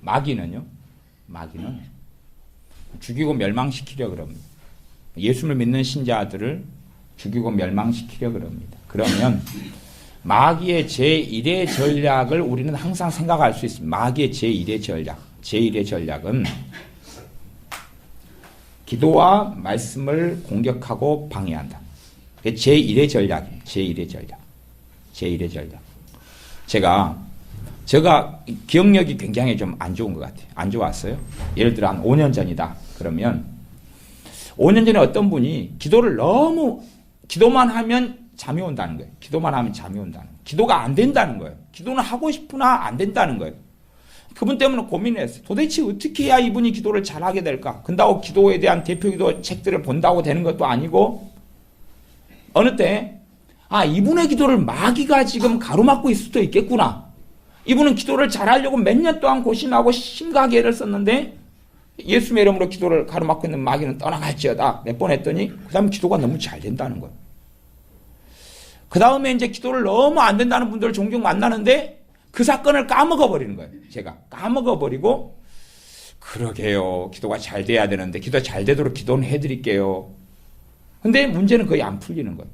마귀는요. 마귀는 죽이고 멸망시키려 그럽니다. 예수를 믿는 신자들을 죽이고 멸망시키려 그럽니다. 그러면 마귀의 제1의 전략을 우리는 항상 생각할 수 있습니다. 마귀의 제1의 전략. 제1의 전략은 기도와 말씀을 공격하고 방해한다. 그게 제1의 전략이에요. 제1의 전략. 제1의 전략. 제가 제가 기억력이 굉장히 좀 안 좋은 것 같아요. 안 좋았어요. 예를 들어 한 5년 전이다. 그러면 5년 전에 어떤 분이 기도를 너무 기도만 하면 잠이 온다는 거예요. 기도만 하면 잠이 온다는 거예요. 기도가 안 된다는 거예요. 기도는 하고 싶으나 안 된다는 거예요. 그분 때문에 고민을 했어요. 도대체 어떻게 해야 이분이 기도를 잘하게 될까? 근다고 기도에 대한 대표 기도 책들을 본다고 되는 것도 아니고 어느 때 아, 이분의 기도를 마귀가 지금 가로막고 있을 수도 있겠구나. 이분은 기도를 잘하려고 몇 년 동안 고심하고 심각하게 애를 썼는데 예수의 이름으로 기도를 가로막고 있는 마귀는 떠나갈지어다. 몇 번 했더니 그 다음에 기도가 너무 잘 된다는 거예요. 그 다음에 이제 기도를 너무 안 된다는 분들을 종종 만나는데 그 사건을 까먹어 버리는 거예요. 제가 까먹어 버리고 그러게요. 기도가 잘 돼야 되는데 기도 잘 되도록 기도는 해드릴게요. 근데 문제는 거의 안 풀리는 거예요.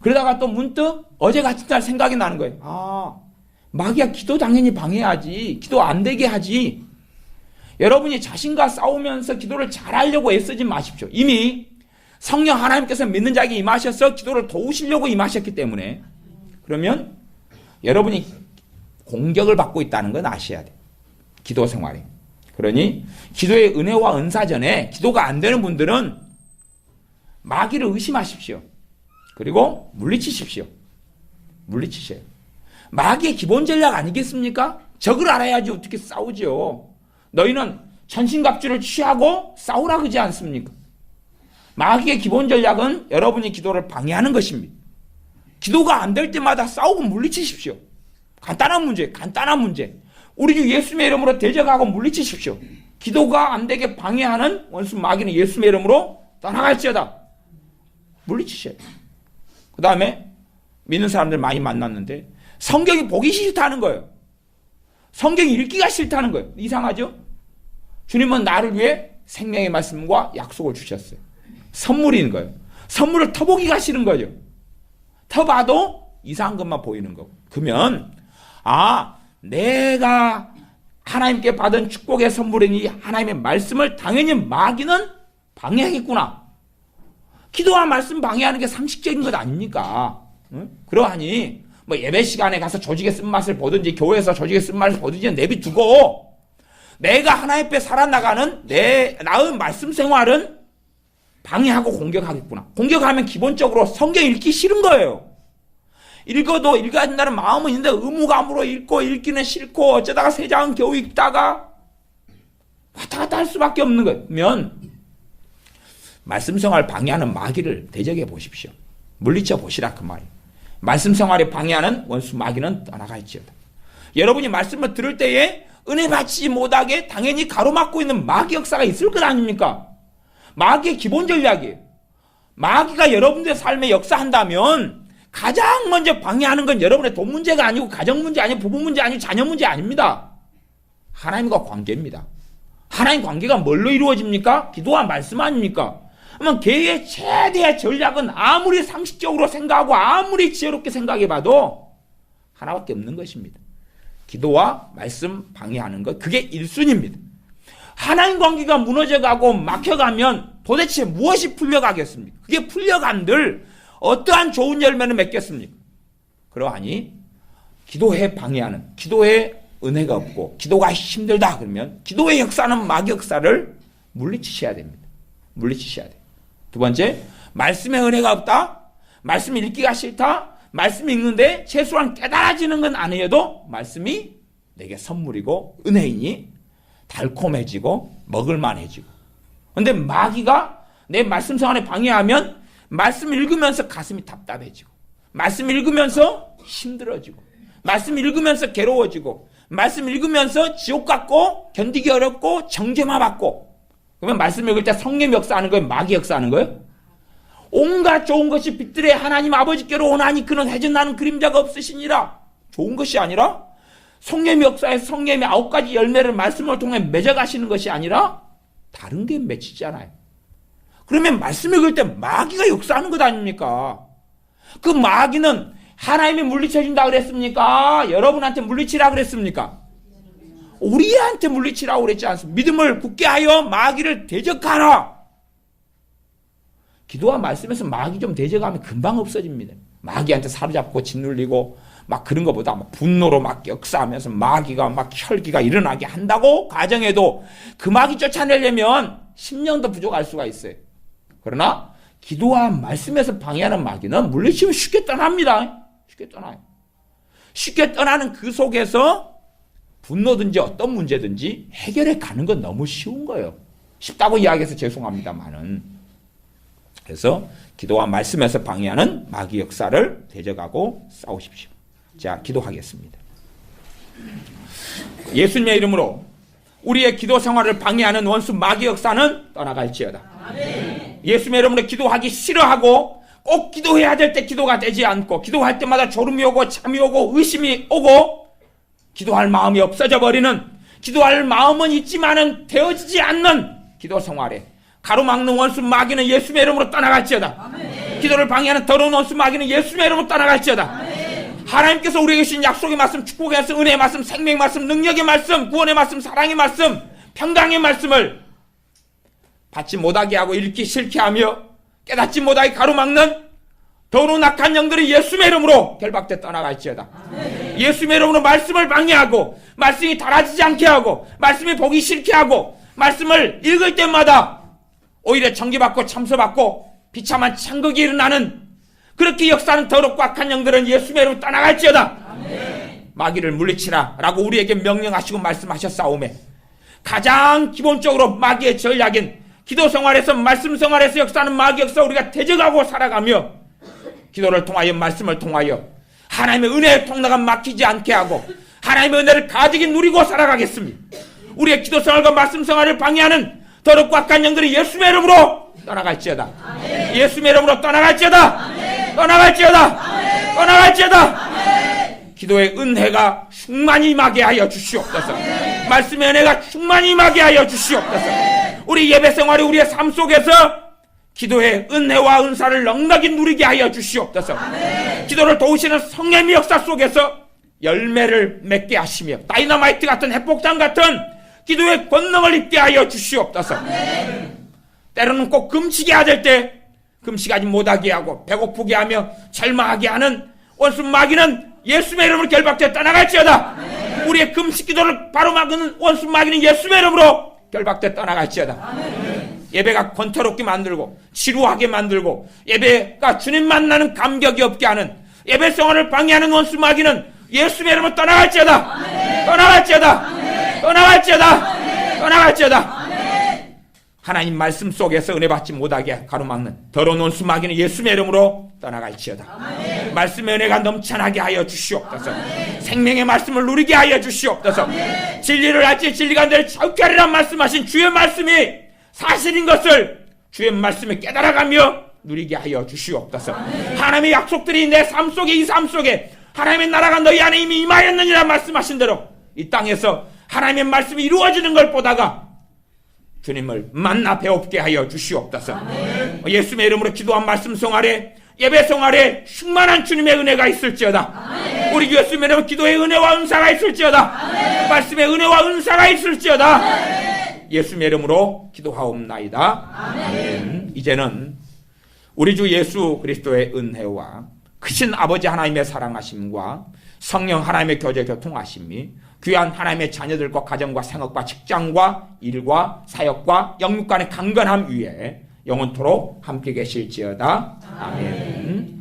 그러다가 또 문득 어제 같은 날 생각이 나는 거예요. 아, 마귀야 기도 당연히 방해하지. 기도 안 되게 하지. 여러분이 자신과 싸우면서 기도를 잘하려고 애쓰지 마십시오. 이미 성령 하나님께서 믿는 자에게 임하셔서 기도를 도우시려고 임하셨기 때문에 그러면 여러분이 공격을 받고 있다는 건 아셔야 돼요. 기도 생활에. 그러니 기도의 은혜와 은사 전에 기도가 안 되는 분들은 마귀를 의심하십시오. 그리고 물리치십시오. 물리치셔요. 마귀의 기본 전략 아니겠습니까? 적을 알아야지 어떻게 싸우죠. 너희는 천신갑주를 취하고 싸우라 그러지 않습니까? 마귀의 기본 전략은 여러분이 기도를 방해하는 것입니다. 기도가 안 될 때마다 싸우고 물리치십시오. 간단한 문제, 간단한 문제. 우리 주 예수의 이름으로 대적하고 물리치십시오. 기도가 안 되게 방해하는 원수 마귀는 예수의 이름으로 떠나갈지어다. 물리치셔요. 그 다음에 믿는 사람들 많이 만났는데 성경이 보기 싫다는 거예요. 성경 읽기가 싫다는 거예요. 이상하죠? 주님은 나를 위해 생명의 말씀과 약속을 주셨어요. 선물인 거예요. 선물을 터보기가 싫은 거죠. 터봐도 이상한 것만 보이는 거고. 그러면 아 내가 하나님께 받은 축복의 선물이니 하나님의 말씀을 당연히 마귀는 방해하겠구나. 기도와 말씀 방해하는 게 상식적인 것 아닙니까? 응? 그러하니 뭐 예배 시간에 가서 조직의 쓴맛을 보든지 교회에서 조직의 쓴맛을 보든지 내비두고 내가 하나님 앞에 살아나가는 내 나의 말씀 생활은 방해하고 공격하겠구나. 공격하면 기본적으로 성경 읽기 싫은 거예요. 읽어도 읽어야 된다는 마음은 있는데 의무감으로 읽고 읽기는 싫고 어쩌다가 세 장은 겨우 읽다가 왔다 갔다 할 수밖에 없는. 그러면 말씀 생활 방해하는 마귀를 대적해 보십시오. 물리쳐 보시라 그 말이에요. 말씀 생활에 방해하는 원수 마귀는 떠나갈지어다. 여러분이 말씀을 들을 때에 은혜 받지 못하게 당연히 가로막고 있는 마귀 역사가 있을 것 아닙니까? 마귀의 기본 전략이에요. 마귀가 여러분들의 삶에 역사한다면 가장 먼저 방해하는 건 여러분의 돈 문제가 아니고 가정 문제 아니고 부부 문제 아니고 자녀 문제 아닙니다. 하나님과 관계입니다. 하나님 관계가 뭘로 이루어집니까? 기도와 말씀 아닙니까? 그러면 개의 최대의 전략은 아무리 상식적으로 생각하고 아무리 지혜롭게 생각해봐도 하나밖에 없는 것입니다. 기도와 말씀 방해하는 것 그게 1순위입니다. 하나님 관계가 무너져가고 막혀가면 도대체 무엇이 풀려가겠습니까? 그게 풀려간들 어떠한 좋은 열매는 맺겠습니까? 그러하니 기도에 방해하는 기도에 은혜가 없고 기도가 힘들다 그러면 기도의 역사는 마귀 역사를 물리치셔야 됩니다. 물리치셔야 돼요. 두 번째, 말씀의 은혜가 없다. 말씀 읽기가 싫다. 말씀 읽는데 최소한 깨달아지는 건 아니어도 말씀이 내게 선물이고 은혜이니 달콤해지고 먹을만해지고. 근데 마귀가 내 말씀 생활에 방해하면 말씀 읽으면서 가슴이 답답해지고 말씀 읽으면서 힘들어지고 말씀 읽으면서 괴로워지고 말씀 읽으면서 지옥 같고 견디기 어렵고 정죄만 받고 그러면 말씀 읽을 때 성령 역사하는 거예요? 마귀 역사하는 거예요? 온갖 좋은 것이 빛들의 하나님 아버지께로 오나니 그는 해전나는 그림자가 없으시니라. 좋은 것이 아니라 성령의 역사에서 성령의 아홉 가지 열매를 말씀을 통해 맺어가시는 것이 아니라 다른 게 맺히잖아요. 그러면 말씀 읽을 때 마귀가 역사하는 것 아닙니까? 그 마귀는 하나님이 물리쳐준다 그랬습니까? 여러분한테 물리치라 그랬습니까? 우리한테 물리치라고 그랬지 않습니까? 믿음을 굳게 하여 마귀를 대적하라. 기도와 말씀에서 마귀 좀 대적하면 금방 없어집니다. 마귀한테 사로잡고 짓눌리고 막 그런 것보다 막 분노로 막 역사하면서 마귀가 막 혈기가 일어나게 한다고 가정에도 그 마귀 쫓아내려면 10년도 부족할 수가 있어요. 그러나 기도와 말씀에서 방해하는 마귀는 물리치면 쉽게 떠납니다. 쉽게 떠나요. 쉽게 떠나는 그 속에서 분노든지 어떤 문제든지 해결해 가는 건 너무 쉬운 거예요. 쉽다고 이야기해서 죄송합니다만은. 그래서 기도와 말씀에서 방해하는 마귀 역사를 대적하고 싸우십시오. 자, 기도하겠습니다. 예수님의 이름으로 우리의 기도 생활을 방해하는 원수 마귀 역사는 떠나갈지어다. 예수님의 이름으로 기도하기 싫어하고 꼭 기도해야 될 때 기도가 되지 않고 기도할 때마다 졸음이 오고 잠이 오고 의심이 오고 기도할 마음이 없어져 버리는 기도할 마음은 있지만은 되어지지 않는 기도 생활에 가로막는 원수 마귀는 예수님의 이름으로 떠나갈지어다. 기도를 방해하는 더러운 원수 마귀는 예수님의 이름으로 떠나갈지어다. 하나님께서 우리에게 주신 약속의 말씀, 축복의 말씀, 은혜의 말씀, 생명의 말씀, 능력의 말씀, 구원의 말씀, 사랑의 말씀, 평강의 말씀을 받지 못하게 하고 읽기 싫게 하며 깨닫지 못하게 가로막는 더러운 악한 영들이 예수의 이름으로 결박돼 떠나갈지어다. 예수의 이름으로 말씀을 방해하고 말씀이 달아지지 않게 하고 말씀이 보기 싫게 하고 말씀을 읽을 때마다 오히려 정죄받고 참소받고 비참한 창극이 일어나는 그렇게 역사하는 더럽고 악한 영들은 예수의 이름으로 떠나갈지어다. 마귀를 물리치라 라고 우리에게 명령하시고 말씀하셨사오매 가장 기본적으로 마귀의 전략인 기도 생활에서 말씀 생활에서 역사하는 마귀 역사 우리가 대적하고 살아가며 기도를 통하여 말씀을 통하여 하나님의 은혜의 통로가 막히지 않게 하고 하나님의 은혜를 가득히 누리고 살아가겠습니다. 우리의 기도 생활과 말씀 생활을 방해하는 더럽고 악한 영들이 예수의 이름으로 떠나갈지어다. 예수의 이름으로 떠나갈지어다. 떠나갈지어다. 떠나갈지어다. 기도의 은혜가 충만히 임하게 하여 주시옵소서. 말씀의 은혜가 충만히 임하게 하여 주시옵소서. 우리 예배 생활이 우리의 삶 속에서 기도의 은혜와 은사를 넉넉히 누리게 하여 주시옵소서. 기도를 도우시는 성령의 역사 속에서 열매를 맺게 하시며 다이너마이트 같은 핵폭탄 같은 기도의 권능을 입게 하여 주시옵소서. 때로는 꼭 금식해야 될때 금식하지 못하게 하고 배고프게 하며 절망하게 하는 원수 마귀는 예수의 이름으로 결박되어 떠나갈지어다. 우리의 금식 기도를 바로 막는 원수 마귀는 예수의 이름으로 결박되어 떠나갈지어다. 예배가 권태롭게 만들고 지루하게 만들고 예배가 주님 만나는 감격이 없게 하는 예배 생활을 방해하는 원수 마귀는 예수의 이름으로 떠나갈지어다. 떠나갈지어다. 떠나갈지어다. 떠나갈지어다. 하나님 말씀 속에서 은혜 받지 못하게 가로막는 더러운 원수 마귀는 예수의 이름으로 떠나갈지어다. 말씀의 은혜가 넘쳐나게 하여 주시옵소서. 생명의 말씀을 누리게 하여 주시옵소서. 진리를 알지 진리가 늘 자유케 하리라 말씀하신 주의 말씀이 사실인 것을 주의 말씀에 깨달아가며 누리게 하여 주시옵소서. 하나님의 약속들이 내 삶 속에 이 삶 속에 하나님의 나라가 너희 안에 이미 임하였느니라 말씀하신 대로 이 땅에서 하나님의 말씀이 이루어지는 걸 보다가 주님을 만나 배웁게 하여 주시옵소서. 예수의 이름으로 기도한 말씀 생활에 예배 생활에 충만한 주님의 은혜가 있을지어다. 우리 예수의 이름으로 기도의 은혜와 은사가 있을지어다. 말씀의 은혜와 은사가 있을지어다. 예수의 이름으로 기도하옵나이다. 아멘. 이제는 우리 주 예수 그리스도의 은혜와 크신 아버지 하나님의 사랑하심과 성령 하나님의 교제 교통하심이 귀한 하나님의 자녀들과 가정과 생업과 직장과 일과 사역과 영육 간의 강건함 위에 영원토록 함께 계실지어다. 아멘.